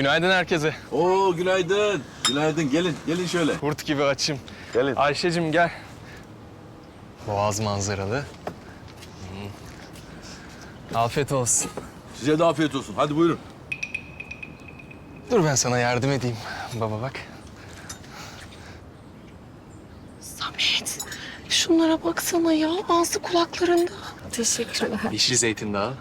Günaydın herkese. Oo günaydın. Günaydın. Gelin, gelin şöyle. Kurt gibi açım. Gelin. Ayşe'cim gel. Boğaz manzaralı. Hmm. Afiyet olsun. Size de afiyet olsun. Hadi buyurun. Dur ben sana yardım edeyim. Baba bak. Samet, şunlara baksana ya. Ağzı kulaklarında. Teşekkürler. Yeşil zeytin dağı.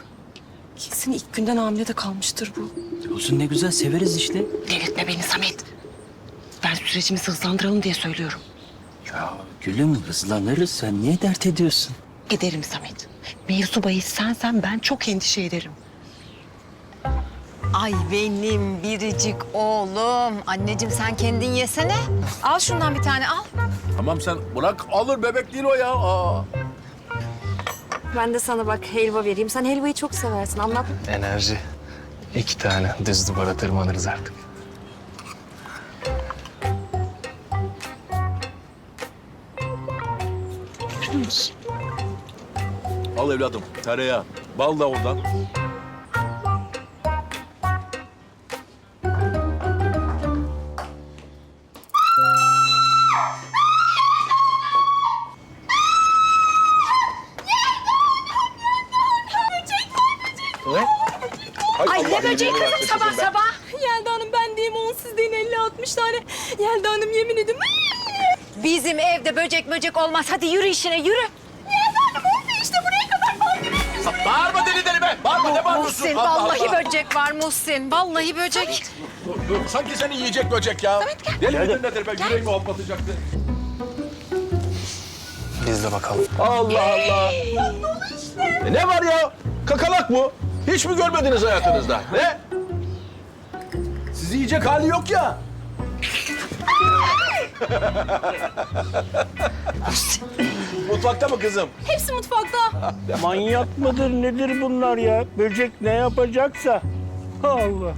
Kesin ilk günden hamile de kalmıştır bu. Olsun ne güzel severiz işte. Delirtme beni Samet. Ben sürecimizi hızlandıralım diye söylüyorum. Ya gülüm hızlanırız sen niye dert ediyorsun? Ederim Samet. Mevzu bahis sensen ben çok endişe ederim. Ay benim biricik oğlum. Anneciğim sen kendin yesene. Al şundan bir tane al. Tamam sen bırak alır bebek değil o ya. Aa. Ben de sana bak helva vereyim. Sen helvayı çok seversin. Anlat. Enerji. İki tane düz duvara tırmanırız artık. Al evladım. Tereyağı. Bal da oradan. Böceği kızım sabah sabah. Yelda Hanım ben diyeyim on siz deyin 50-60 tane. Yelda Hanım yemin ediyorum. Bizim evde böcek möcek olmaz. Hadi yürü işine yürü. Bağırma deli deli be. Bağırma ne bağırıyorsun? Muhsin Allah vallahi Allah. böcek var Muhsin. Vallahi böcek. Sanki seni yiyecek böcek ya. Deli midir nedir be? Yüreğimi hoplatacaktı. Biz de bakalım. Allah Allah. E ne var ya? Kakalak bu. Hiç mi görmediniz hayatınızda? Ne? Sizi yiyecek hali yok ya. Mutfakta mı kızım? Hepsi mutfakta. Manyak mıdır nedir bunlar ya? Böcek ne yapacaksa. Allah.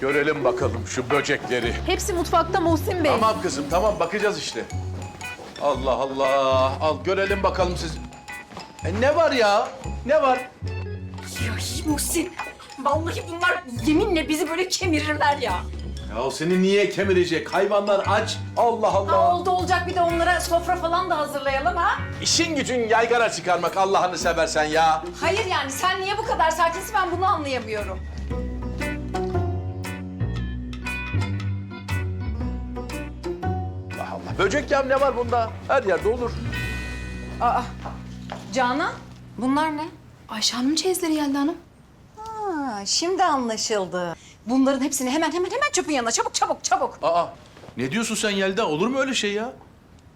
Görelim bakalım şu böcekleri. Hepsi mutfakta Muhsin Bey. Tamam kızım tamam bakacağız işte. Allah Allah. Al görelim bakalım siz. E ne var ya? Ne var? Muhsin. Vallahi bunlar yeminle bizi böyle kemirirler ya. Ya seni niye kemirecek? Hayvanlar aç. Allah Allah. Oldu olacak bir de onlara sofra falan da hazırlayalım ha. İşin gücün yaygara çıkarmak Allah'ını seversen ya. Hayır yani sen niye bu kadar sakinsin ben bunu anlayamıyorum. Allah Allah. Böcek ya ne var bunda? Her yerde olur. Canan bunlar ne? Ayşe Hanım çeyizleri Yelda Hanım. Ha, şimdi anlaşıldı. Bunların hepsini hemen hemen hemen çöpün yanına çabuk çabuk çabuk. Aa ne diyorsun sen Yelda? Olur mu öyle şey ya?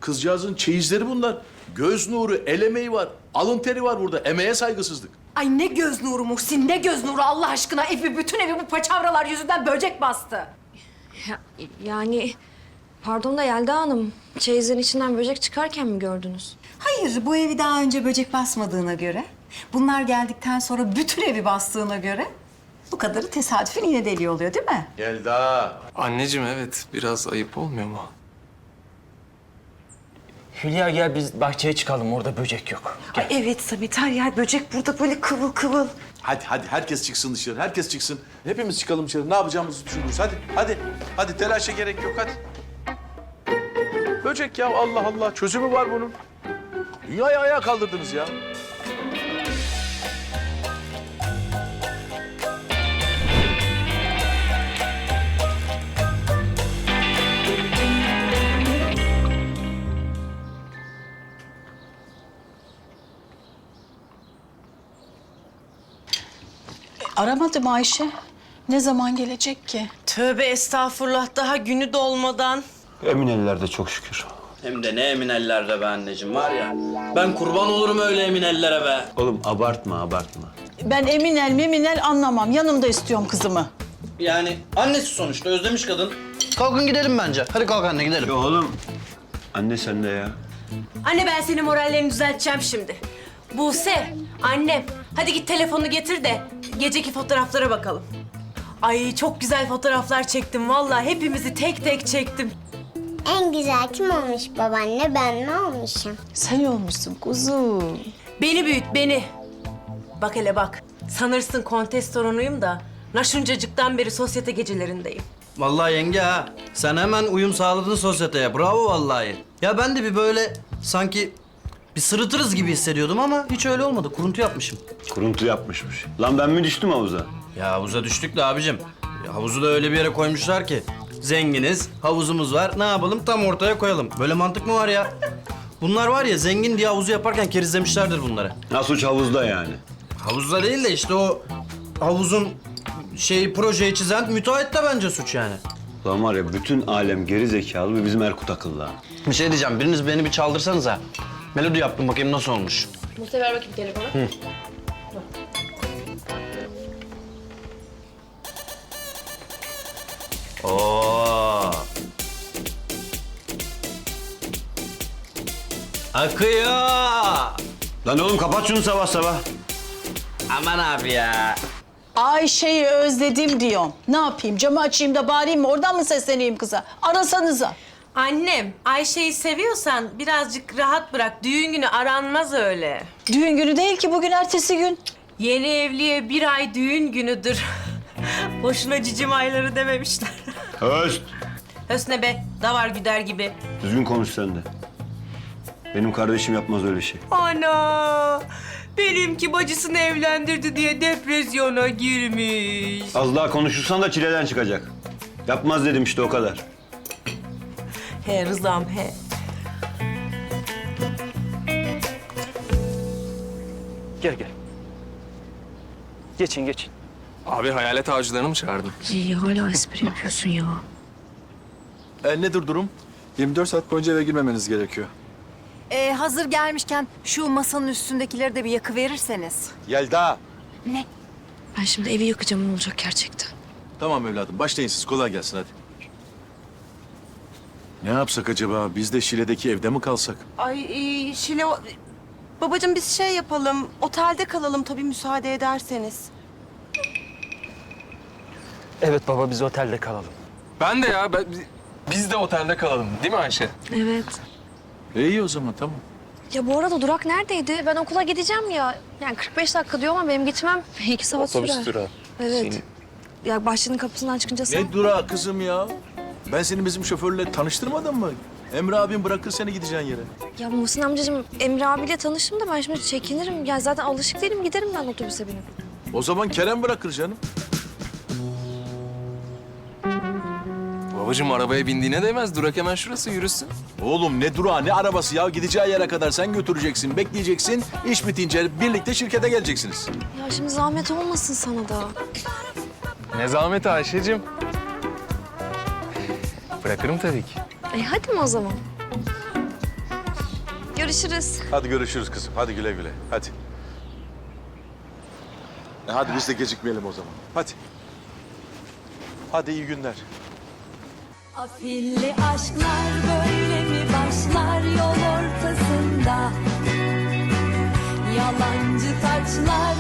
Kızcağızın çeyizleri bunlar. Göz nuru, el emeği var. Alın teri var burada. Emeğe saygısızlık. Ay ne göz nuru Muhsin ne göz nuru Allah aşkına. Evi bütün evi bu paçavralar yüzünden böcek bastı. Yani pardon da Yelda Hanım, çeyizin içinden böcek çıkarken mi gördünüz? Hayır bu evi daha önce böcek basmadığına göre. Bunlar geldikten sonra bütün evi bastığına göre. Bu kadarı tesadüfen yine deli oluyor değil mi? Yelda. Anneciğim evet biraz ayıp olmuyor mu? Hülya gel biz bahçeye çıkalım orada böcek yok. Ay evet Samet her yer böcek burada böyle kıvıl kıvıl. Hadi hadi herkes çıksın dışarı. Herkes çıksın. Hepimiz çıkalım dışarı. Ne yapacağımızı düşünürüz. Hadi hadi. Hadi telaşa gerek yok hadi. Böcek ya Allah Allah. Çözümü var bunun. Dünyayı ayağa kaldırdınız ya. Aramadım Ayşe. Ne zaman gelecek ki? Tövbe estağfurullah daha günü dolmadan. Emin ellerde çok şükür. Hem de ne emin ellerde be anneciğim var ya. Ben kurban olurum öyle emin ellere be. Oğlum abartma abartma. Ben Eminel meminel anlamam. Yanımda istiyorum kızımı. Yani annesi sonuçta özlemiş kadın. Kalkın gidelim bence. Hadi kalk anne gidelim. Ya oğlum. Anne sen de ya. Anne ben senin morallerini düzelteceğim şimdi. Buse, annem hadi git telefonu getir de geceki fotoğraflara bakalım. Ay çok güzel fotoğraflar çektim vallahi hepimizi tek tek çektim. En güzel kim olmuş babaanne ben mi olmuşum? Sen olmuşsun kuzum. Beni büyüt beni. Bak hele bak. Sanırsın kontes torunuyum da Naşuncacıktan beri sosyete gecelerindeyim. Vallahi yenge ha. Sen hemen uyum sağladın sosyeteye. Bravo vallahi. Ya ben de bir böyle sanki bir sırıtırız gibi hissediyordum ama hiç öyle olmadı. Kuruntu yapmışım. Kuruntu yapmışmış. Lan ben mi düştüm havuza? Ya havuza düştük de abicim. Havuzu da öyle bir yere koymuşlar ki. Zenginiz, havuzumuz var. Ne yapalım? Tam ortaya koyalım. Böyle mantık mı var ya? Bunlar var ya zengin diye havuzu yaparken kerizlemişlerdir bunları. Nasıl uç havuzda yani? Havuzda değil de işte o havuzun şeyi projeyi çizen müteahhit de bence suç yani. Lan var ya bütün alem geri zekalı ve bizim Erkut akıllı. ha. Bir şey diyeceğim. Biriniz beni bir çaldırsanıza. Melodi yaptım bakayım nasıl olmuş. Mustafa ver bakayım telefonu. Oo. Akıyor. Lan oğlum kapat şunu sabah sabah. Aman abi ya. Ayşe'yi özledim diyorum. Ne yapayım? Camı açayım da bağırayım mı? Oradan mı sesleneyim kıza? Arasanıza. Annem, Ayşe'yi seviyorsan birazcık rahat bırak. Düğün günü aranmaz öyle. Düğün günü değil ki bugün ertesi gün. Yeni evliye bir ay düğün günüdür. Boşuna cicim ayları dememişler. Öst. Hösne be, davar güder gibi. Düzgün konuş sen de. Benim kardeşim yapmaz öyle şey. Ana! Benimki bacısını evlendirdi diye depresyona girmiş. Az daha konuşursan da çileden çıkacak. Yapmaz dedim işte o kadar. He Rızam he. Gel gel. Geçin geçin. Abi hayalet avcılarını mı çağırdın? İyi hala espri yapıyorsun ya. E, nedir durum? 24 saat boyunca eve girmemeniz gerekiyor. Ee, hazır gelmişken şu masanın üstündekileri de bir yakı verirseniz. Yelda. Ben şimdi evi yakacağım ne olacak gerçekten. Tamam evladım başlayın siz kolay gelsin hadi. Ne yapsak acaba? Biz de Şile'deki evde mi kalsak? Ay e, Şile... Babacığım biz şey yapalım, otelde kalalım tabii müsaade ederseniz. Evet baba biz otelde kalalım. Ben de ya. Ben, biz de otelde kalalım. Değil mi Ayşe? Evet. E, iyi o zaman tamam. Ya bu arada durak neredeydi? Ben okula gideceğim ya. Yani 45 dakika diyor ama benim gitmem iki saat sürer. durağı. Evet. Ya bahçenin kapısından çıkınca sen... Ne durağı kızım ya? Ben seni bizim şoförle tanıştırmadım mı? Emre abin bırakır seni gideceğin yere. Ya Muhsin amcacığım Emre abiyle tanıştım da ben şimdi çekinirim. Ya zaten alışık değilim giderim ben otobüse binip. O zaman Kerem bırakır canım. Babacığım arabaya bindiğine değmez. Durak hemen şurası yürüsün. Oğlum ne durağı ne arabası ya? Gideceği yere kadar sen götüreceksin, bekleyeceksin. İş bitince birlikte şirkete geleceksiniz. Ya şimdi zahmet olmasın sana da. Ne zahmet Ayşe'cim. Bırakırım tabii ki. E hadi mi o zaman? Görüşürüz. Hadi görüşürüz kızım. Hadi güle güle. Hadi. E hadi biz de gecikmeyelim o zaman. Hadi. Hadi iyi günler. Afilli aşklar böyle mi başlar yol ortasında? Yalancı taçlar